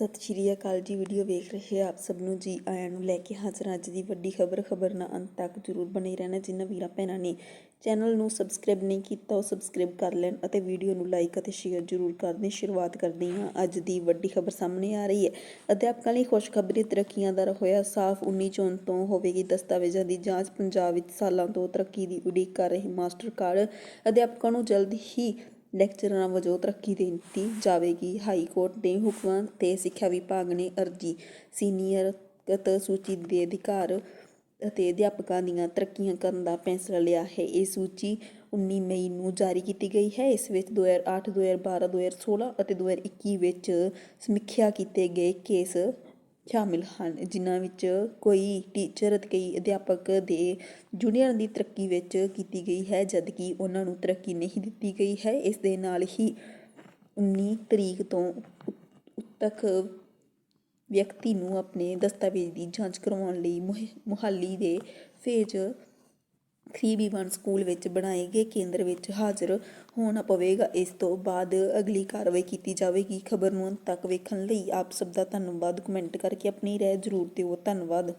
ਸਤਿ ਸ਼੍ਰੀ ਅਕਾਲ ਜੀ, ਵੀਡੀਓ ਵੇਖ ਰਹੇ ਆਪ ਸਭ ਨੂੰ ਜੀ, ਆਇਆਂ ਨੂੰ ਲੈ ਕੇ ਹਾਜ਼ਰ ਅੱਜ ਦੀ ਵੱਡੀ ਖਬਰ ਖਬਰ ਨਾਲ ਅੰਤ ਤੱਕ ਜਰੂਰ ਬਣੇ ਰਹਿਣਾ ਜਿਨ੍ਹਾਂ ਵੀਰਾਂ ਭੈਣਾਂ ਨੇ ਚੈਨਲ ਨੂੰ ਸਬਸਕ੍ਰਾਈਬ ਨਹੀਂ ਕੀਤਾ, ਉਹ ਸਬਸਕ੍ਰਾਈਬ ਕਰ ਲੈਣ ਅਤੇ ਵੀਡੀਓ ਨੂੰ ਲਾਈਕ ਅਤੇ ਸ਼ੇਅਰ ਜਰੂਰ ਕਰ ਦੇਣ ਸ਼ੁਰੂਆਤ ਕਰਦੇ ਹਾਂ। ਅੱਜ ਦੀ ਵੱਡੀ ਖਬਰ ਸਾਹਮਣੇ ਆ ਰਹੀ ਹੈ। ਅਧਿਆਪਕਾਂ ਲਈ ਖੁਸ਼ਖਬਰੀ ਤਰੱਕੀਆਂ ਦਾ ਹੋਇਆ ਸਾਫ਼ 19 ਜੂਨ ਤੋਂ ਹੋਵੇਗੀ ਦਸਤਾਵੇਜ਼ਾਂ ਦੀ ਜਾਂਚ, ਪੰਜਾਬ ਵਿੱਚ ਸਾਲਾਂ ਤੋਂ ਤਰੱਕੀ ਦੀ ਉਡੀਕ ਕਰ ਰਹੇ ਮਾਸਟਰ ਕਾਰਡ। ਅਧਿਆਪਕਾਂ ਨੂੰ ਜਲਦ ਹੀ ਲੈਕਚਰਰਾਂ ਵਜੋਂ ਤਰੱਕੀ ਦੇ ਦਿੱਤੀ ਜਾਵੇਗੀ। ਹਾਈ ਕੋਰਟ ਦੇ ਹੁਕਮਾਂ ਤੇ ਸਿੱਖਿਆ ਵਿਭਾਗ ਨੇ ਅਰਜੀ ਸੀਨੀਅਰਗਤ ਸੂਚੀ ਦੇ ਅਧਿਕਾਰ ਅਤੇ ਅਧਿਆਪਕਾਂ ਦੀਆਂ ਤਰੱਕੀਆਂ ਕਰਨ ਦਾ ਫੈਸਲਾ ਲਿਆ ਹੈ। ਇਹ ਸੂਚੀ 19 ਮਈ ਨੂੰ ਜਾਰੀ ਕੀਤੀ ਗਈ ਹੈ। ਇਸ ਵਿੱਚ 2008 2012 2016 ਅਤੇ 2021 ਵਿੱਚ ਸਮੀਖਿਆ ਕੀਤੇ ਗਏ ਕੇਸ ਸ਼ਾਮਿਲ ਹਨ, ਜਿਨ੍ਹਾਂ ਵਿੱਚ ਕੋਈ ਟੀਚਰ ਅਤੇ ਕਈ ਅਧਿਆਪਕ ਦੇ ਜੂਨੀਅਰ ਦੀ ਤਰੱਕੀ ਵਿੱਚ ਕੀਤੀ ਗਈ ਹੈ, ਜਦਕਿ ਉਹਨਾਂ ਨੂੰ ਤਰੱਕੀ ਨਹੀਂ ਦਿੱਤੀ ਗਈ ਹੈ। ਇਸ ਦੇ ਨਾਲ ਹੀ 19 ਤਰੀਕ ਤੋਂ ਉ- ਤੱਕ ਵਿਅਕਤੀ ਨੂੰ ਆਪਣੇ ਦਸਤਾਵੇਜ਼ ਦੀ ਜਾਂਚ ਕਰਵਾਉਣ ਲਈ ਮੁਹ- ਮੁਹਾਲੀ ਦੇ ਫੇਜ਼ 3B1 ਸਕੂਲ ਵਿੱਚ ਬਣਾਏ ਗਏ ਕੇਂਦਰ ਵਿੱਚ ਹਾਜ਼ਰ ਹੋਣਾ ਪਵੇਗਾ। ਇਸ ਤੋਂ ਬਾਅਦ ਅਗਲੀ ਕਾਰਵਾਈ ਕੀਤੀ ਜਾਵੇਗੀ। ਖਬਰ ਨੂੰ ਅੰਤ ਤੱਕ ਵੇਖਣ ਲਈ ਆਪ ਸਭ ਦਾ ਧੰਨਵਾਦ। ਕਮੈਂਟ ਕਰਕੇ ਆਪਣੀ ਰਾਏ ਜ਼ਰੂਰ ਦਿਓ। ਧੰਨਵਾਦ।